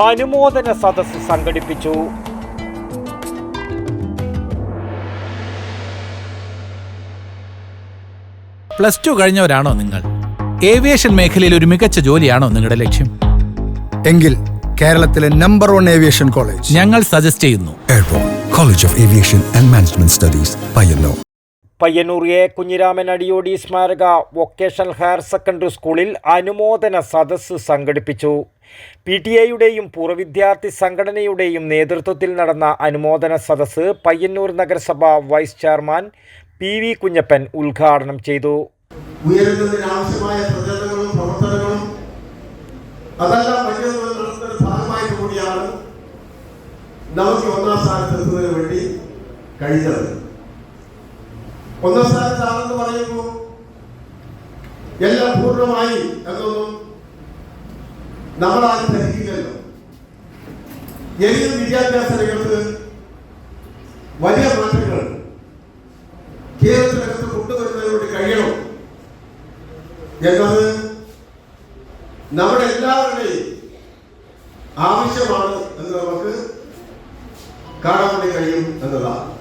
അനുമോദന സദസ്സ് സംഘടിപ്പിച്ചു. പ്ലസ് ടു കഴിഞ്ഞവരാണോ നിങ്ങൾ? ഏവിയേഷൻ മേഖലയിൽ ഒരു മികച്ച ജോലിയാണോ നിങ്ങളുടെ ലക്ഷ്യം? എങ്കിൽ കേരളത്തിലെ നമ്പർ വൺ ഏവിയേഷൻ കോളേജ് ഞങ്ങൾ സജസ്റ്റ് ചെയ്യുന്നു. College of aviation and management studies Payyanur. Payyanur A Kunhiraman Adiyodi സ്മാരക വൊക്കേഷണൽ ഹയർ സെക്കൻഡറി സ്കൂളിൽ അനുമോദന സദസ്സ് സംഘടിപ്പിച്ചു. പി ടി എയുടെയും പൂർവ വിദ്യാർത്ഥി സംഘടനയുടെയും നേതൃത്വത്തിൽ നടന്ന അനുമോദന സദസ്സ് പയ്യന്നൂർ നഗരസഭ vice chairman P V Kunhappan ഉദ്ഘാടനം ചെയ്തു. വേണ്ടി കഴിഞ്ഞത്. ഒന്നാം സ്ഥാനത്താണെന്ന് പറയുമ്പോൾ എല്ലാം പൂർണമായി എന്നൊന്നും നമ്മളാരും ധരിക്കില്ലല്ലോ ഇനിയും വിദ്യാഭ്യാസ രംഗത്ത് വലിയ മാറ്റങ്ങൾ കേരളത്തിനകത്ത് കൊണ്ടുവരുന്നതിന് വേണ്ടി കഴിയണം എന്നത് നമ്മുടെ എല്ലാവരുടെയും ആവശ്യമാണ് എന്ന് നമുക്ക് കാണാൻ വേണ്ടി കഴിയും എന്നതാണ്.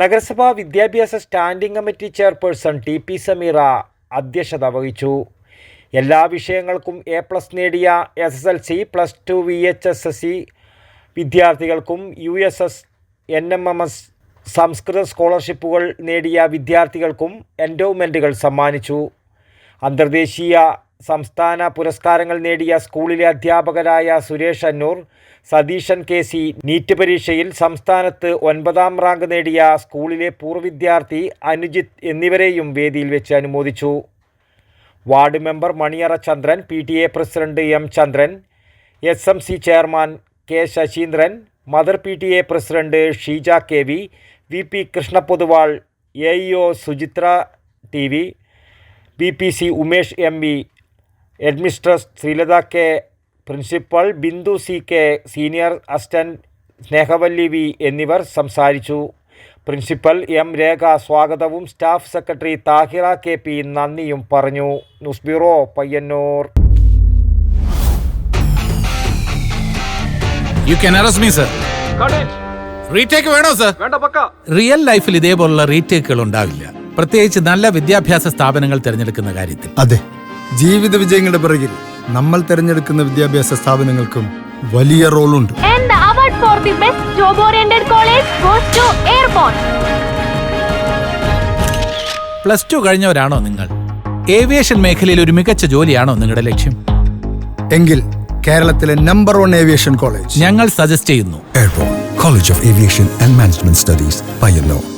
നഗരസഭാ വിദ്യാഭ്യാസ standing committee chairperson T P Sameera അധ്യക്ഷത വഹിച്ചു. എല്ലാ വിഷയങ്ങൾക്കും എ പ്ലസ് നേടിയ S S L C plus two V H S S C വിദ്യാർത്ഥികൾക്കും U S S N M M S സംസ്കൃത സ്കോളർഷിപ്പുകൾ നേടിയ വിദ്യാർത്ഥികൾക്കും എൻഡോവ്മെന്റുകൾ സമ്മാനിച്ചു. അന്തർദേശീയ സംസ്ഥാന പുരസ്കാരങ്ങൾ നേടിയ സ്കൂളിലെ അധ്യാപകരായ Suresh Annur Satheesan K C NEET പരീക്ഷയിൽ സംസ്ഥാനത്ത് ഒൻപതാം റാങ്ക് നേടിയ സ്കൂളിലെ പൂർവ വിദ്യാർത്ഥി അനുജിത്ത് എന്നിവരെയും വേദിയിൽ വെച്ച് അനുമോദിച്ചു. Ward member Maniyara Chandran P T A president M Chandran S M C chairman K Sasheendran mother P T A president Sheeja K V V P Krishnapoduval A E O Suchitra T V B P C Umesh M V headmistress Sreelatha K principal Bindu C K senior assistant Snehavalli V എന്നിവർ സംസാരിച്ചു. Principal M Rekha സ്വാഗതവും staff secretary Thahira K P നന്ദിയും പറഞ്ഞു. News bureau Payyanur. You can arrest me sir retake വേണോ sir real ലൈഫിൽ ഇതേപോലുള്ള റീടേക്കുകൾ ഉണ്ടാവില്ല. പ്രത്യേകിച്ച് നല്ല വിദ്യാഭ്യാസ സ്ഥാപനങ്ങൾ തിരഞ്ഞെടുക്കുന്ന കാര്യത്തിൽ. അതെ. ജീവിത വിജയങ്ങളുടെ പിറകിൽ നമ്മൾ തിരഞ്ഞെടുക്കുന്ന വിദ്യാഭ്യാസ സ്ഥാപനങ്ങൾക്കും വലിയ റോളുണ്ട്. And the award for the best job oriented college goes to Airborne. Plus two കഴിഞ്ഞവരാണോ നിങ്ങൾ? ഏവിയേഷൻ മേഖലയിൽ ഒരു മികച്ച ജോലിയാണോ നിങ്ങളുടെ ലക്ഷ്യം? എങ്കിൽ കേരളത്തിലെ നമ്പർ വൺ ഏവിയേഷൻ കോളേജ് ഞങ്ങൾ സജസ്റ്റ് ചെയ്യുന്നു. College of aviation and management studies Payyanur.